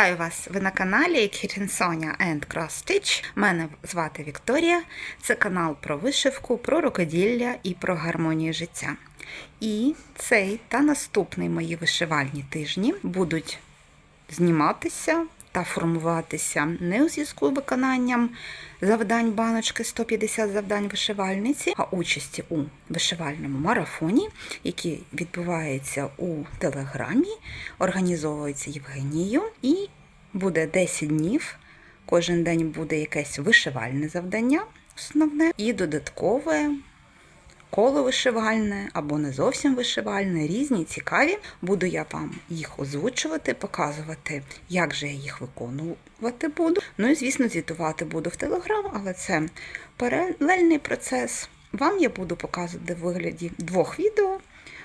Вітаю вас! Ви на каналі Кірінсоня and Cross Stitch. Мене звати Вікторія. Це канал про вишивку, про рукоділля і про гармонію життя. І цей та наступний мої вишивальні тижні будуть зніматися та формуватися не у зв'язку з виконанням завдань баночки 150 завдань вишивальниці, а участі у вишивальному марафоні, який відбувається у телеграмі, організовується Євгенією, і буде 10 днів. Кожен день буде якесь вишивальне завдання, основне, і додаткове коло вишивальне або не зовсім вишивальне, різні, цікаві. Буду я вам їх озвучувати, показувати, як же я їх виконувати буду. Ну і, звісно, звітувати буду в Телеграм, але це паралельний процес. Вам я буду показувати в вигляді двох відео.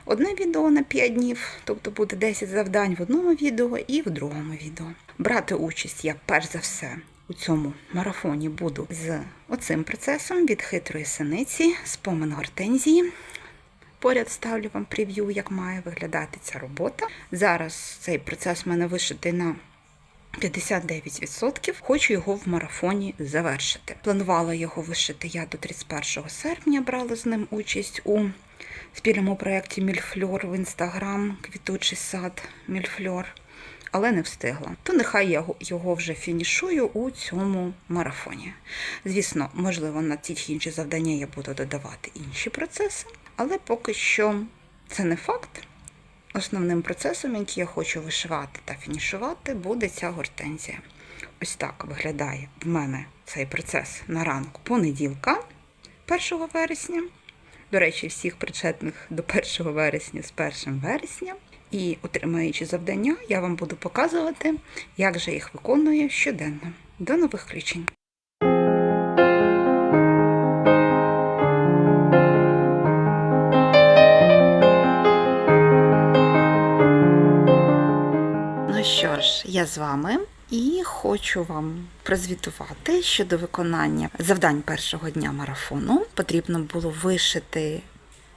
Одне відео на 5 днів, тобто буде 10 завдань в одному відео і в другому відео. Брати участь я перш за все у цьому марафоні буду з оцим процесом від хитрої синиці, спомин гортензії. Поряд ставлю вам прев'ю, як має виглядати ця робота. Зараз цей процес в мене вишитий на 59%. Хочу його в марафоні завершити. Планувала його вишити я до 31 серпня, брала з ним участь у спільному проєкті Мільфльор в інстаграм, квітучий сад Мільфльор, але не встигла. То нехай я його вже фінішую у цьому марафоні. Звісно, можливо, на ті чи інші завдання я буду додавати інші процеси, але поки що це не факт. Основним процесом, який я хочу вишивати та фінішувати, буде ця гортензія. Ось так виглядає в мене цей процес на ранку понеділка, 1 вересня. До речі, всіх причетних до 1 вересня з 1 вересня. І, отримуючи завдання, я вам буду показувати, як же їх виконую щоденно. До нових включень! Ну що ж, я з вами і хочу вам прозвітувати щодо виконання завдань першого дня марафону. Потрібно було вишити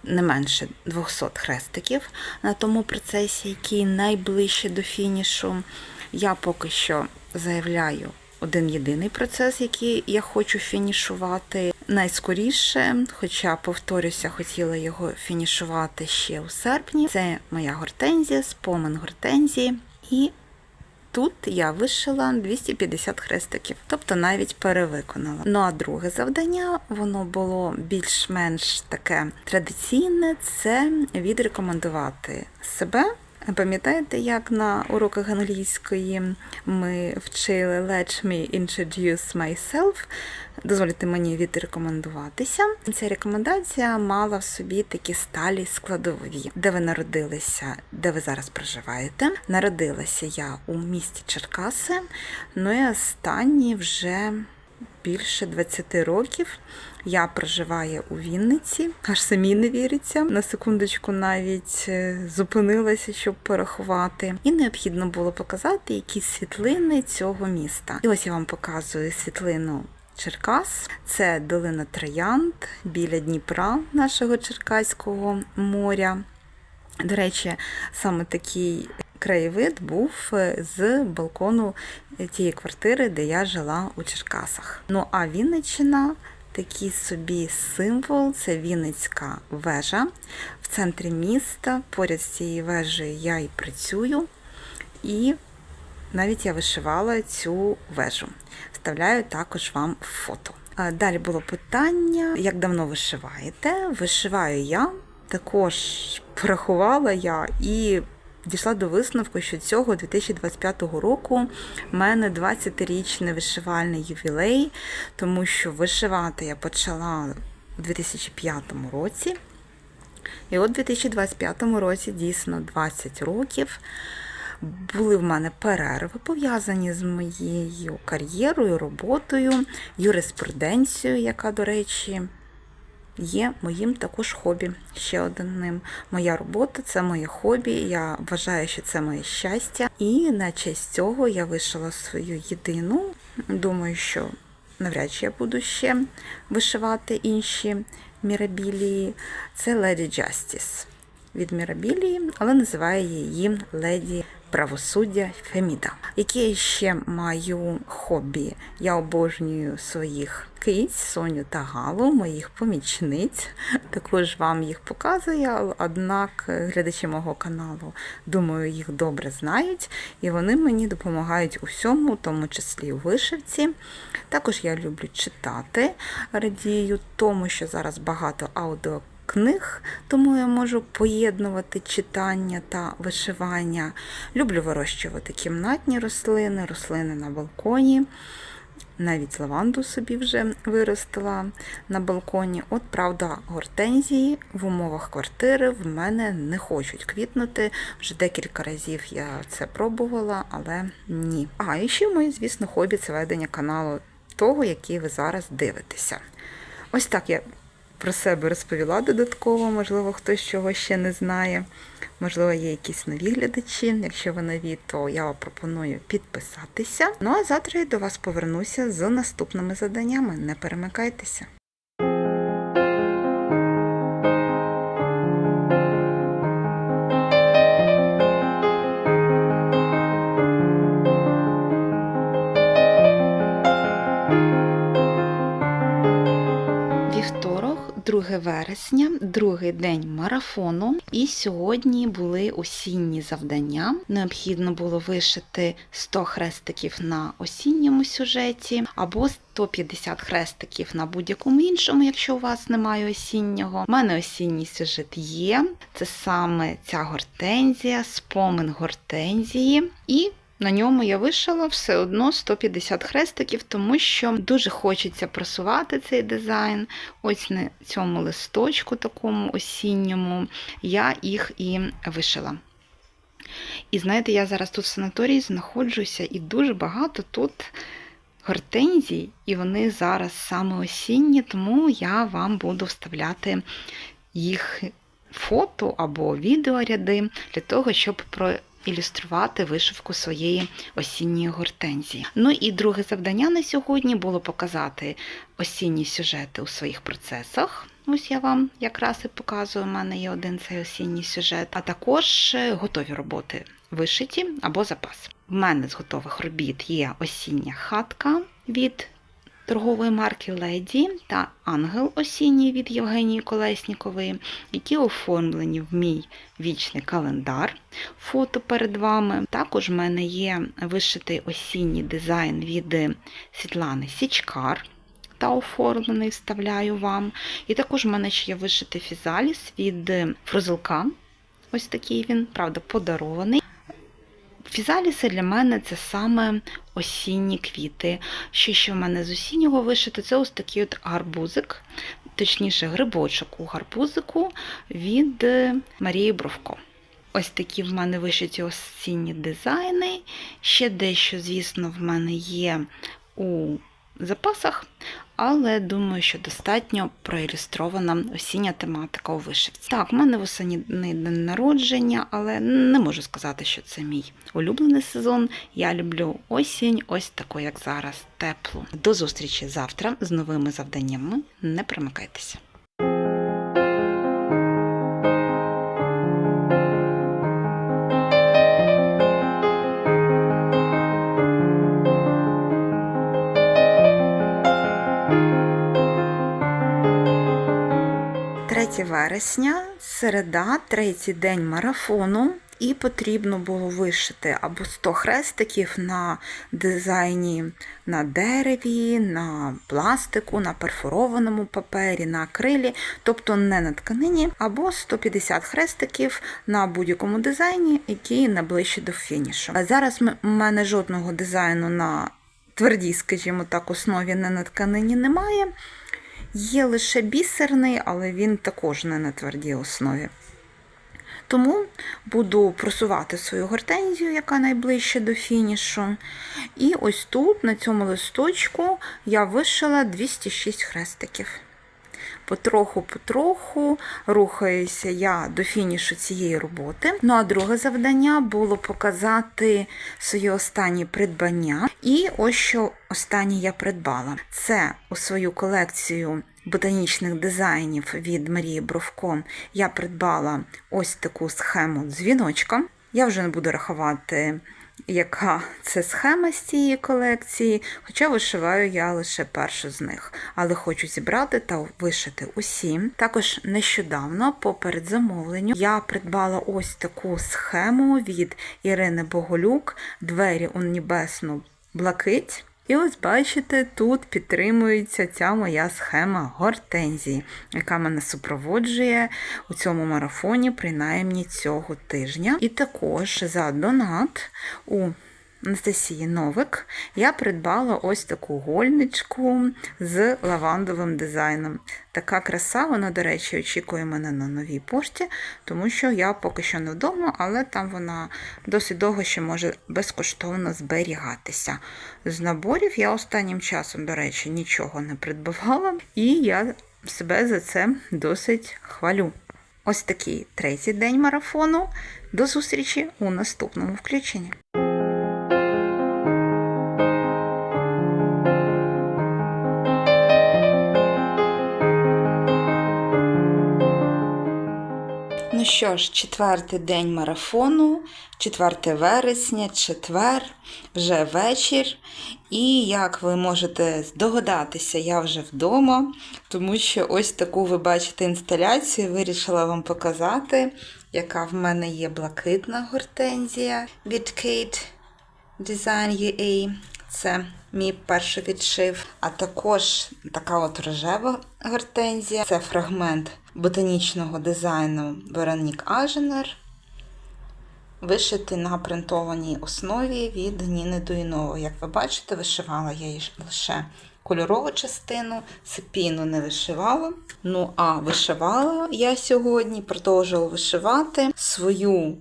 не менше 200 хрестиків на тому процесі, який найближче до фінішу. Я поки що заявляю один єдиний процес, який я хочу фінішувати найскоріше, хоча, повторюся, хотіла його фінішувати ще у серпні. Це моя гортензія, спомин гортензії. І тут я вишила 250 хрестиків, тобто навіть перевиконала. Ну а друге завдання, воно було більш-менш таке традиційне це відрекомендувати себе. Пам'ятаєте, як на уроках англійської ми вчили Let me introduce myself? Дозвольте мені відрекомендуватися. Ця рекомендація мала в собі такі сталі складові, де ви народилися, де ви зараз проживаєте. Народилася я у місті Черкаси, ну і останні вже більше 20 років. Я проживаю у Вінниці, аж самі не віриться. На секундочку навіть зупинилася, щоб порахувати. І необхідно було показати якісь світлини цього міста. І ось я вам показую світлину. Черкас, це долина Троянд біля Дніпра, нашого Черкаського моря. До речі, саме такий краєвид був з балкону тієї квартири, де я жила у Черкасах. Ну а Вінниччина такий собі символ це Вінницька вежа. В центрі міста, поряд з цією вежею я і працюю. І навіть я вишивала цю вежу. Вставляю також вам фото. Далі було питання, як давно вишиваєте? Вишиваю я, також порахувала я і дійшла до висновку, що цього 2025 року в мене 20-річний вишивальний ювілей, тому що вишивати я почала у 2005 році. І от у 2025 році дійсно 20 років. Були в мене перерви, пов'язані з моєю кар'єрою, роботою, юриспруденцією, яка, до речі, є моїм також хобі. Ще одним. Моя робота це моє хобі. Я вважаю, що це моє щастя. І на честь цього я вишила свою єдину. Думаю, що навряд чи я буду ще вишивати інші мірабілії. Це Lady Justice від Мірабілії, але називає її Леді правосуддя Феміда. Які я ще маю хобі? Я обожнюю своїх киць, Соню та Галу, моїх помічниць. Також вам їх показую, однак глядачі мого каналу, думаю, їх добре знають, і вони мені допомагають у всьому, в тому числі у вишивці. Також я люблю читати, радію тому, що зараз багато аудіо книг, тому я можу поєднувати читання та вишивання. Люблю вирощувати кімнатні рослини, рослини на балконі. Навіть лаванду собі вже виростила на балконі. От, правда, гортензії в умовах квартири в мене не хочуть квітнути. Вже декілька разів я це пробувала, але ні. А і ще моє, звісно, хобі це ведення каналу того, який ви зараз дивитеся. Ось так я про себе розповіла додатково, можливо, хтось чого ще не знає. Можливо, є якісь нові глядачі. Якщо ви нові, то я вам пропоную підписатися. Ну а завтра я до вас повернуся з наступними заданнями. Не перемикайтеся. Вересня, другий день марафону. І сьогодні були осінні завдання. Необхідно було вишити 100 хрестиків на осінньому сюжеті або 150 хрестиків на будь-якому іншому, якщо у вас немає осіннього. У мене осінній сюжет є. Це саме ця гортензія, спомин гортензії. І на ньому я вишила все одно 150 хрестиків, тому що дуже хочеться просувати цей дизайн. Ось на цьому листочку, такому осінньому, я їх і вишила. І знаєте, я зараз тут в санаторії знаходжуся, і дуже багато тут гортензій, і вони зараз саме осінні, тому я вам буду вставляти їх фото або відеоряди для того, щоб ілюструвати вишивку своєї осінньої гортензії. Ну і друге завдання на сьогодні було показати осінні сюжети у своїх процесах. Ось я вам якраз і показую, у мене є один цей осінній сюжет, а також готові роботи вишиті або запас. В мене з готових робіт є осіння хатка від торгової марки Леді та Ангел осінній від Євгенії Колеснікової, які оформлені в мій вічний календар. Фото перед вами. Також в мене є вишитий осінній дизайн від Світлани Січкар. Та оформлений вставляю вам. І також в мене ще є вишитий фізаліс від Фрузелка. Ось такий він, правда, подарований. Фізаліси для мене це саме осінні квіти. Що ще в мене з осіннього вишито, це ось такий от гарбузик, точніше, грибочок у гарбузику від Марії Бровко. Ось такі в мене вишиті осінні дизайни. Ще дещо, звісно, в мене є у запасах, але думаю, що достатньо проілюстрована осіння тематика у вишивці. Так, в мене восені день народження, але не можу сказати, що це мій улюблений сезон. Я люблю осінь, ось таку, як зараз, теплу. До зустрічі завтра з новими завданнями. Не примикайтеся. Вересня, середа, третій день марафону, і потрібно було вишити або 100 хрестиків на дизайні на дереві, на пластику, на перфорованому папері, на акрилі, тобто не на тканині, або 150 хрестиків на будь-якому дизайні, який найближче до фінішу. Зараз у мене жодного дизайну на твердій, скажімо так, основі не на тканині немає. Є лише бісерний, але він також не на твердій основі. Тому буду просувати свою гортензію, яка найближче до фінішу. І ось тут, на цьому листочку, я вишила 206 хрестиків. Потроху-потроху рухаюся я до фінішу цієї роботи. Ну а друге завдання було показати свої останні придбання. І ось що останнє я придбала. Це у свою колекцію ботанічних дизайнів від Марії Бровко я придбала ось таку схему дзвіночка. Я вже не буду рахувати, яка це схема з цієї колекції, хоча вишиваю я лише першу з них, але хочу зібрати та вишити усі. Також нещодавно, по передзамовленню, я придбала ось таку схему від Ірини Боголюк Двері у небесну блакить. І ось бачите, тут підтримується ця моя схема гортензії, яка мене супроводжує у цьому марафоні, принаймні цього тижня. І також за донат у Анастасії Новик я придбала ось таку гольничку з лавандовим дизайном. Така краса, вона, до речі, очікує мене на новій пошті, тому що я поки що не вдома, але там вона досить довго ще може безкоштовно зберігатися. З наборів я останнім часом, до речі, нічого не придбавала, і я себе за це досить хвалю. Ось такий третій день марафону. До зустрічі у наступному включенні. Що ж, четвертий день марафону, 4 вересня, четвер, вже вечір. І як ви можете здогадатися, я вже вдома, тому що ось таку ви бачите інсталяцію, вирішила вам показати, яка в мене є блакитна гортензія від Kate Design UA. Це мій перший відшив. А також така от рожева гортензія. Це фрагмент ботанічного дизайну Веронік Аженер. Вишитий на принтованій основі від Ніни Дуйнової. Як ви бачите, вишивала я її лише кольорову частину, сипіну не вишивала. Ну, а вишивала я сьогодні, продовжувала вишивати свою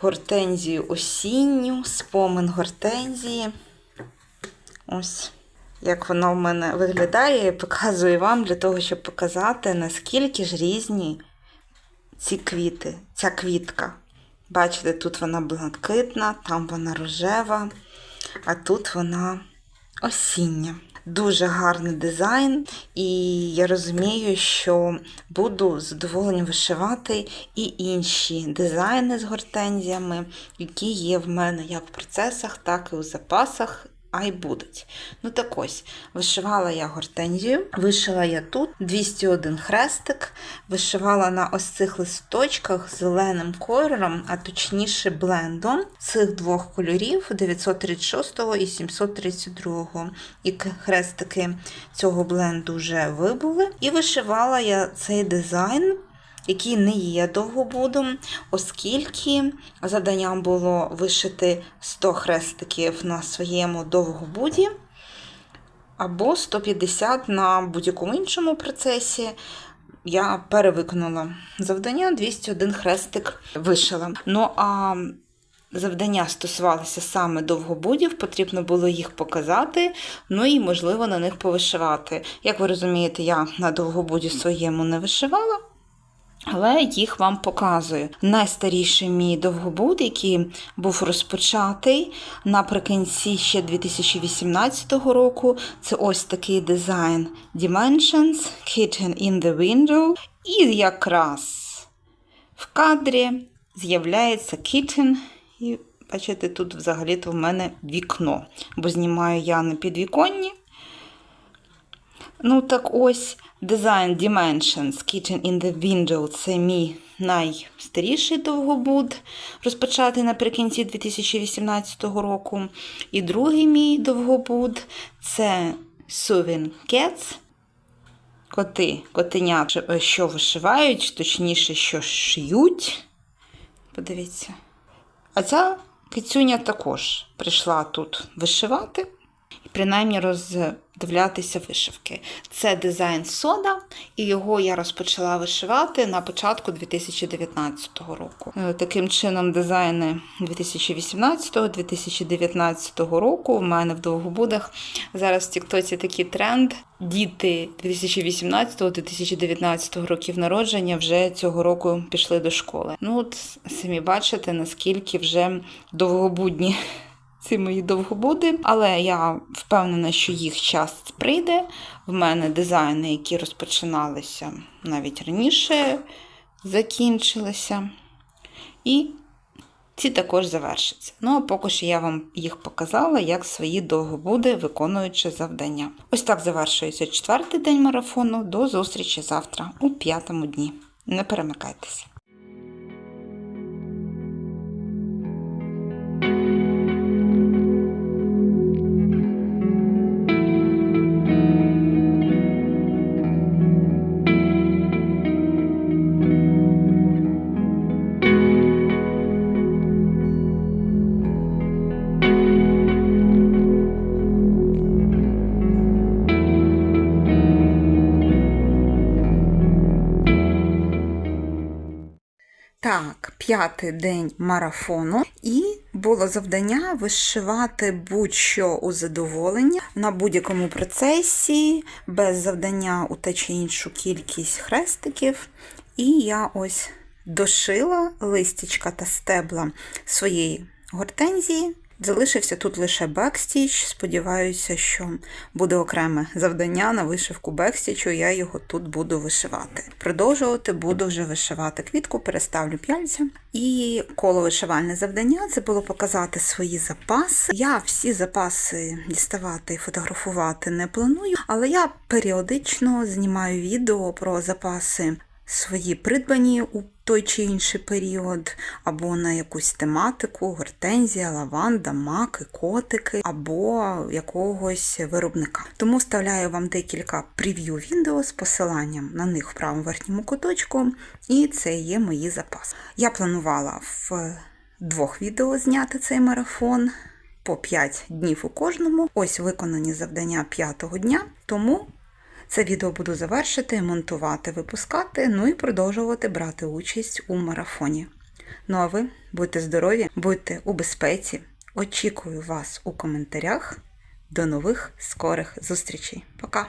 гортензію осінню, спомин гортензії. Ось як воно в мене виглядає, я показую вам для того, щоб показати, наскільки ж різні ці квіти, ця квітка. Бачите, тут вона блакитна, там вона рожева, а тут вона осіння. Дуже гарний дизайн, і я розумію, що буду з задоволенням вишивати і інші дизайни з гортензіями, які є в мене як в процесах, так і у запасах. А й будуть. Ну так ось, вишивала я гортензію, вишила я тут 201 хрестик, вишивала на ось цих листочках зеленим кольором, а точніше блендом цих двох кольорів 936 і 732. І хрестики цього бленду вже вибули. І вишивала я цей дизайн який не є довгобудом, оскільки завданням було вишити 100 хрестиків на своєму довгобуді, або 150 на будь-якому іншому процесі. Я перевиконала завдання, 201 хрестик вишила. Ну, а завдання стосувалося саме довгобудів, потрібно було їх показати, ну і, можливо, на них повишивати. Як ви розумієте, я на довгобуді своєму не вишивала. Але їх вам показую. Найстаріший мій довгобуд, який був розпочатий наприкінці ще 2018 року. Це ось такий дизайн Dimensions, Kitten in the Window. І якраз в кадрі з'являється Kitten. І бачите, тут взагалі-то в мене вікно, бо знімаю я на підвіконні. Ну, так ось. Design Dimensions Kitchen in the Window це мій найстаріший довгобуд, розпочатий наприкінці 2018 року. І другий мій довгобуд це Sewing Cats. Коти, котеня, що вишивають, точніше, що шиють. Подивіться. А ця кицюня також прийшла тут вишивати. І принаймні роздивлятися вишивки. Це дизайн сода, і його я розпочала вишивати на початку 2019 року. Е, Таким чином, дизайни 2018-2019 року в мене в довгобудах. Зараз в Тіктоці такий тренд. Діти 2018-2019 років народження вже цього року пішли до школи. Ну, от самі бачите, наскільки вже довгобудні ці мої довгобуди, але я впевнена, що їх час прийде. В мене дизайни, які розпочиналися навіть раніше, закінчилися. І ці також завершаться. Ну а поки що я вам їх показала, як свої довгобуди, виконуючи завдання. Ось так завершується четвертий день марафону. До зустрічі завтра у п'ятому дні. Не перемикайтеся. П'ятий день марафону, і було завдання вишивати будь-що у задоволення на будь-якому процесі, без завдання у те чи іншу кількість хрестиків. І я ось дошила листячка та стебла своєї гортензії. Залишився тут лише бекстіч. Сподіваюся, що буде окреме завдання на вишивку бекстічу, я його тут буду вишивати. Продовжувати буду вже вишивати квітку, переставлю п'яльця. І коло вишивальне завдання це було показати свої запаси. Я всі запаси діставати і фотографувати не планую, але я періодично знімаю відео про запаси свої придбані у той чи інший період, або на якусь тематику, гортензія, лаванда, маки, котики, або якогось виробника. Тому вставляю вам декілька прев'ю відео з посиланням на них в правому верхньому куточку, і це є мої запаси. Я планувала в двох відео зняти цей марафон. По 5 днів у кожному. Ось виконані завдання п'ятого дня, тому це відео буду завершити, монтувати, випускати, ну і продовжувати брати участь у марафоні. Ну а ви будьте здорові, будьте у безпеці. Очікую вас у коментарях. До нових скорих зустрічей. Пока!